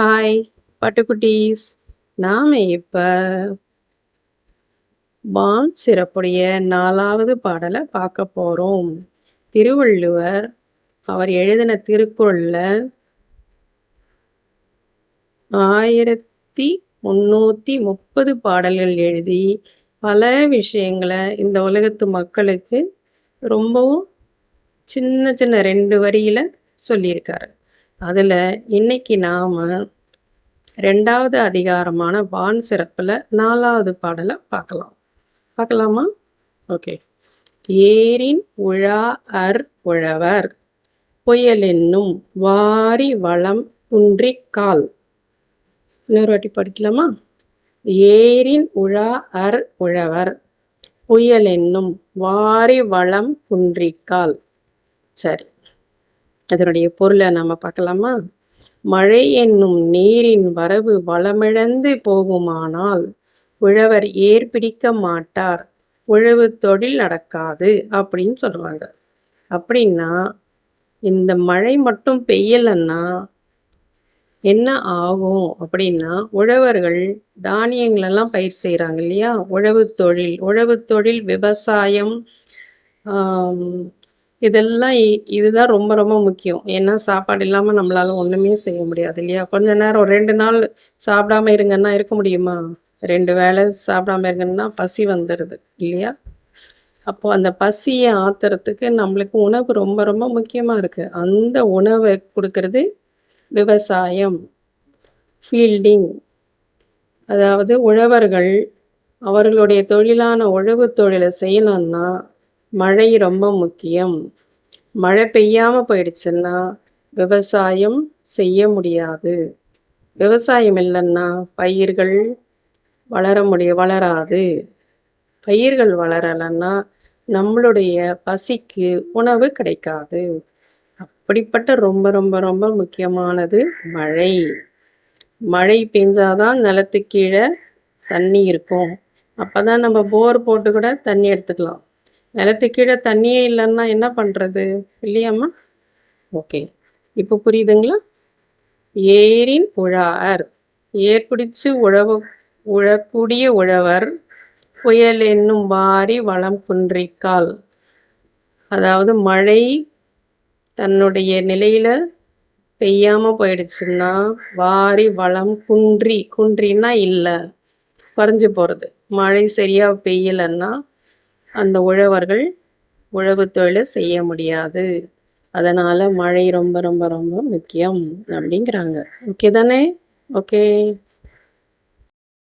Hi பட்டுக்குட்டீஸ். நாம் இப்போ பான் சிறப்புடைய நாலாவது பாடலை பார்க்க போகிறோம் திருவள்ளுவர் அவர் எழுதின திருக்குறளில் ஆயிரத்தி முந்நூற்றி முப்பது பாடல்கள் எழுதி பல விஷயங்களை இந்த உலகத்து மக்களுக்கு ரொம்பவும் சின்ன சின்ன ரெண்டு வரியில் சொல்லியிருக்காரு. அதில் இன்னைக்கு நாம் ரெண்டாவது அதிகாரமான வான் சிறப்பில் நாலாவது பாடலை பார்க்கலாம். பார்க்கலாமா? ஓகே. ஏரின் உழா அர் உழவர் புயலென்னும் வாரி வளம் குன்றி கால். இன்னொரு வாட்டி படிக்கலாமா? ஏரின் உழா அர் உழவர் புயலென்னும் வாரி வளம் குன்றிக்கால் சரி. அதனுடைய பொருளை நம்ம பார்க்கலாமா? மழை என்னும் நீரின் வரவு வளமிழந்து போகுமானால் உழவர் ஏற்பிடிக்க மாட்டார் உழவு தொழில் நடக்காது அப்படின்னு சொல்லுவாங்க. அப்படின்னா இந்த மழை மட்டும் பெய்யலைன்னா என்ன ஆகும்? அப்படின்னா உழவர்கள் தானியங்களெல்லாம் பயிர் செய்கிறாங்க இல்லையா? உழவு தொழில் உழவு தொழில் விவசாயம் இதெல்லாம் இதுதான் ரொம்ப ரொம்ப முக்கியம். ஏன்னா சாப்பாடு இல்லாமல் நம்மளால ஒன்றுமே செய்ய முடியாது இல்லையா? கொஞ்ச நேரம் ரெண்டு நாள் சாப்பிடாம இருங்கன்னா இருக்க முடியுமா? ரெண்டு வேளை சாப்பிடாம இருங்கன்னா பசி வந்துடுது இல்லையா? அப்போ அந்த பசியை ஆத்துறதுக்கு நம்மளுக்கு உணவு ரொம்ப ரொம்ப முக்கியமாக இருக்குது அந்த உணவை கொடுக்கறது விவசாயம் ஃபீல்டிங் அதாவது உழவர்கள் அவர்களுடைய தொழிலான உழவு தொழிலை செய்யணும்னா மழை ரொம்ப முக்கியம். மழை பெய்யாமல் போயிடுச்சுன்னா விவசாயம் செய்ய முடியாது. விவசாயம் இல்லைன்னா பயிர்கள் வளர முடிய வளராது. பயிர்கள் வளரலைன்னா நம்மளுடைய பசிக்கு உணவு கிடைக்காது. அப்படிப்பட்ட ரொம்ப ரொம்ப ரொம்ப முக்கியமானது மழை. மழை பெஞ்சாதான் நிலத்து கீழே தண்ணி இருக்கும். அப்போ தான் நம்ம போர் போட்டு கூட தண்ணி எடுத்துக்கலாம். நிலத்து கீழே தண்ணியே இல்லைன்னா என்ன பண்ணுறது இல்லையாம்மா? ஓகே. இப்போ புரியுதுங்களா? ஏரின் உழார் ஏர் பிடிச்சு உழவு உழக்கூடிய உழவர் புயல் என்னும் வாரி வளம் குன்றிக்கால் அதாவது மழை தன்னுடைய நிலையில் பெய்யாமல் போயிடுச்சுன்னா வாரி வளம் குன்றி குன்றின்னா இல்லை. குறைஞ்சி போகிறது மழை சரியாக பெய்யலைன்னா அந்த உழவர்கள் உழவு தொழிலை செய்ய முடியாது. அதனால் மழை ரொம்ப ரொம்ப ரொம்ப முக்கியம் அப்படிங்கிறாங்க. ஓகே தானே? ஓகே.